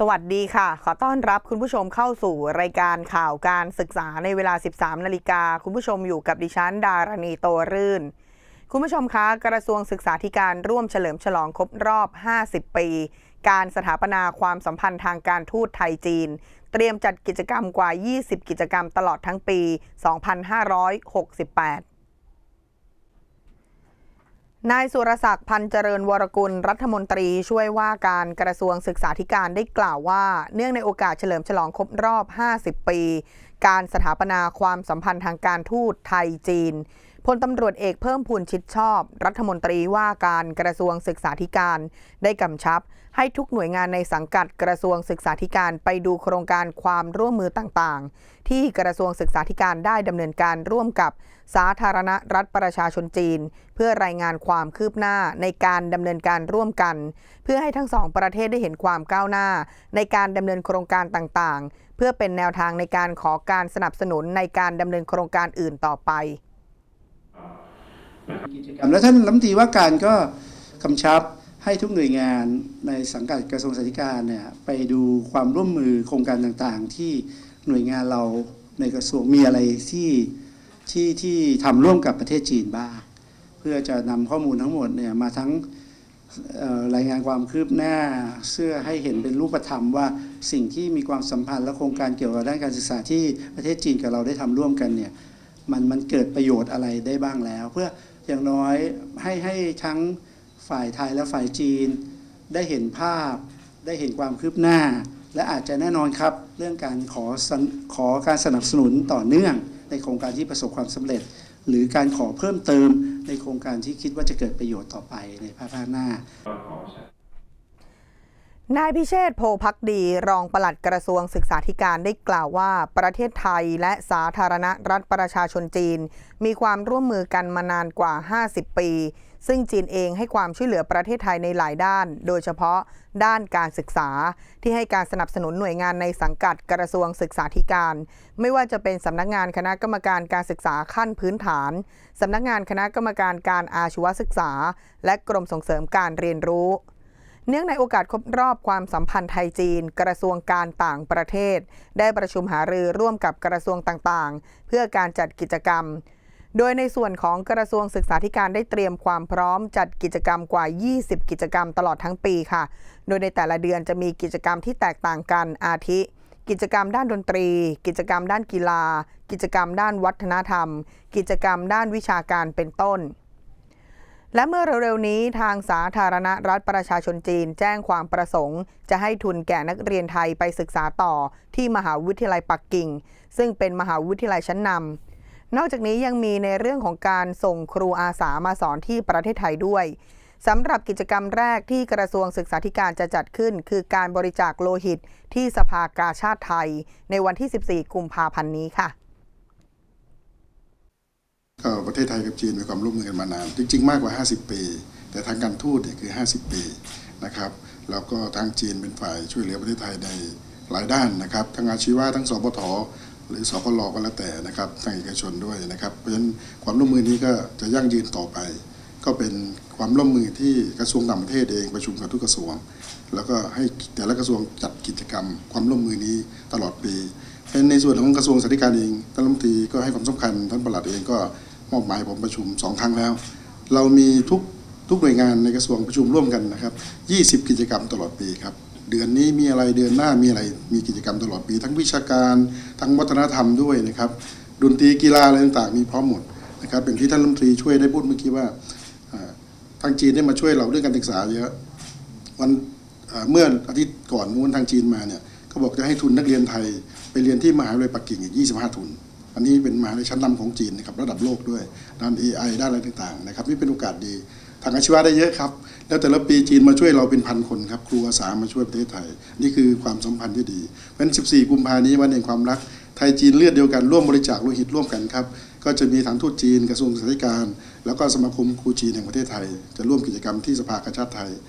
สวัสดีค่ะ ขอต้อนรับคุณผู้ชมเข้าสู่รายการข่าวการศึกษาในเวลา 13 นาฬิกา คุณผู้ชมอยู่กับดิฉันดารณีโตรื่น คุณผู้ชมคะ กระทรวงศึกษาธิการร่วมเฉลิมฉลองครบรอบ 50 ปี การสถาปนาความสัมพันธ์ทางการทูตไทยจีน เตรียมจัดกิจกรรมกว่า 20 กิจกรรมตลอดทั้งปี 2568 นายสุรศักดิ์พันเจริญวรกุลรัฐมนตรีช่วยว่าการกระทรวงศึกษาธิการได้กล่าวว่า เนื่องในโอกาสเฉลิมฉลองครบรอบ 50 ปี การสถาปนาความสัมพันธ์ทางการทูตไทยจีน พลตำรวจเอกเพิ่มพูนชิดชอบ รัฐมนตรีว่าการกระทรวงศึกษาธิการ ได้กำชับ ให้ทุกหน่วยงานในสังกัดกระทรวงศึกษาธิการไปดูโครงการความร่วมมือต่างๆ ที่กระทรวงศึกษาธิการได้ดำเนินการร่วมกับสาธารณรัฐประชาชนจีน เพื่อรายงานความคืบหน้าในการดำเนินการร่วมกัน เพื่อให้ทั้งสองประเทศได้เห็นความก้าวหน้า ในการดำเนินโครงการต่างๆ เพื่อเป็นแนวทางในการขอการสนับสนุนในการดำเนินโครงการอื่นต่อไป กิจกรรมแล้วท่านรัฐมนตรีว่าการก็กำชับให้ทุกหน่วยงานในสังกัดกระทรวงสาธการเนี่ยไปดูความร่วมมือโครงการต่างๆ ที่หน่วยงานเราในกระทรวงมีอะไรที่ที่ที่ทำร่วมกับประเทศจีนบ้าง เพื่อจะนำข้อมูลทั้งหมดเนี่ยมาทั้งรายงานความคืบหน้าเพื่อให้เห็นเป็นรูปธรรมว่าสิ่งที่มีความสัมพันธ์และโครงการเกี่ยวกับด้านการศึกษาที่ประเทศจีนกับเราได้ทำร่วมกันเนี่ยมันมันเกิดประโยชน์อะไรได้บ้างแล้ว เพื่อ อย่างน้อยให้ให้ทั้งฝ่ายไทยและฝ่ายจีน ได้เห็นภาพ ได้เห็นความคืบหน้า และอาจจะแน่นอนครับ เรื่องการขอขอการสนับสนุนต่อเนื่อง ในโครงการที่ประสบความสำเร็จ หรือการขอเพิ่มเติมในโครงการที่คิดว่าจะเกิดประโยชน์ต่อไปในภาคหน้า นายพิเชษฐ์โพพักดี รองปลัดกระทรวงศึกษาธิการได้กล่าวว่า ประเทศไทยและสาธารณรัฐประชาชนจีน มีความร่วมมือกันมานานกว่า 50 ปี ซึ่งจีนเองให้ความช่วยเหลือประเทศไทยในหลายด้าน โดยเฉพาะด้านการศึกษา ที่ให้การสนับสนุนหน่วยงานในสังกัดกระทรวงศึกษาธิการ ไม่ว่าจะเป็นสำนักงานคณะกรรมการการศึกษาขั้นพื้นฐานสำนักงานคณะกรรมการการอาชีวศึกษา และกรมส่งเสริมการเรียนรู้ เนื่องในโอกาสครบรอบความสัมพันธ์ไทยจีน กระทรวงการต่างประเทศ ได้ประชุมหารือร่วมกับกระทรวงต่างๆ เพื่อการจัดกิจกรรม โดยในส่วนของกระทรวงศึกษาธิการได้เตรียมความพร้อมจัดกิจกรรมกว่า 20 กิจกรรมตลอดทั้งปีค่ะ โดยในแต่ละเดือนจะมีกิจกรรมที่แตกต่างกันอาทิ กิจกรรมด้านดนตรี กิจกรรมด้านกีฬา กิจกรรมด้านวัฒนธรรม กิจกรรมด้านวิชาการเป็นต้น และเมื่อเร็วๆนี้ทางสาธารณรัฐประชาชนจีน แจ้งความประสงค์ จะให้ทุนแก่นักเรียนไทยไปศึกษาต่อที่มหาวิทยาลัยปักกิ่ง ซึ่งเป็นมหาวิทยาลัยชั้นนำนอกจากนี้ยังมีในเรื่องของการส่งครูอาสามาสอนที่ประเทศไทยด้วยสำหรับกิจกรรมแรกที่กระทรวงศึกษาธิการจะจัดขึ้น คือการบริจาคโลหิตที่สภากาชาติไทย ในวันที่ 14 กุมภาพันธ์นี้ค่ะ ประเทศไทยกับจีนมีความร่วมมือกันมานาน จริง ๆ มากกว่า 50 ปี แต่ทางการทูตเนี่ยคือ 50 ปีนะครับแล้วก็ทางจีนเป็นฝ่ายช่วยเหลือประเทศไทยในหลายด้านนะครับทั้งอาชีวะทั้งสปทหรือสปลก็แล้วแต่นะครับทางเอกชนด้วยนะครับ เพราะฉะนั้นความร่วมมือนี้ก็จะยั่งยืนต่อไป ก็เป็นความร่วมมือที่กระทรวงต่างประเทศเองประชุมกับทุกกระทรวง แล้วก็ให้แต่ละกระทรวงจัดกิจกรรม ความร่วมมือนี้ตลอดปีเป็นในส่วนของกระทรวงสาธการเองท่านรัฐมนตรีก็ให้ความสำคัญท่านประหลัดเองก็ มอบหมายผมประชุมสองครั้งแล้ว เรามีทุกทุกหน่วยงานในกระทรวงประชุมร่วมกันนะครับ 20 กิจกรรมตลอดปีครับ เดือนนี้มีอะไรเดือนหน้ามีอะไร มีกิจกรรมตลอดปี ทั้งวิชาการทั้งวัฒนธรรมด้วยนะครับดนตรีกีฬาอะไรต่างๆ มีพร้อมหมดนะครับอย่างที่ท่านรัฐมนตรีช่วยได้พูดเมื่อกี้ว่าทางจีนได้มาช่วยเราเรื่องการศึกษาเยอะวันเอ่อเมื่ออาทิตย์ก่อนนู้นทางจีนมาเนี่ยเขาบอกจะให้ทุนนักเรียนไทยไปเรียนที่มหาวิทยาลัยปักกิ่งอีก 25 ทุน อันนี้เป็นมหาวิทยาลัยชั้นนำของจีนนะครับระดับโลกด้วยด้าน AI ด้านอะไรต่างๆนะครับนี่เป็นโอกาสดีทางอาชีวะได้เยอะครับ แล้วแต่ละปีจีนมาช่วยเราเป็นพันคนครับ ครูอาสามาช่วยประเทศไทย นี่คือความสัมพันธ์ที่ดีเพราะฉะนั้น 14 กุมภานี้วันแห่งความรัก ไทยจีนเลือดเดียวกันร่วมบริจาคโลหิตร่วมกันครับ ก็จะมีฐานทูตจีนกระทรวงศึกษาธิการ แล้วก็สมาคมครูจีนแห่งประเทศไทย จะร่วมกิจกรรมที่สภากาชาติไทย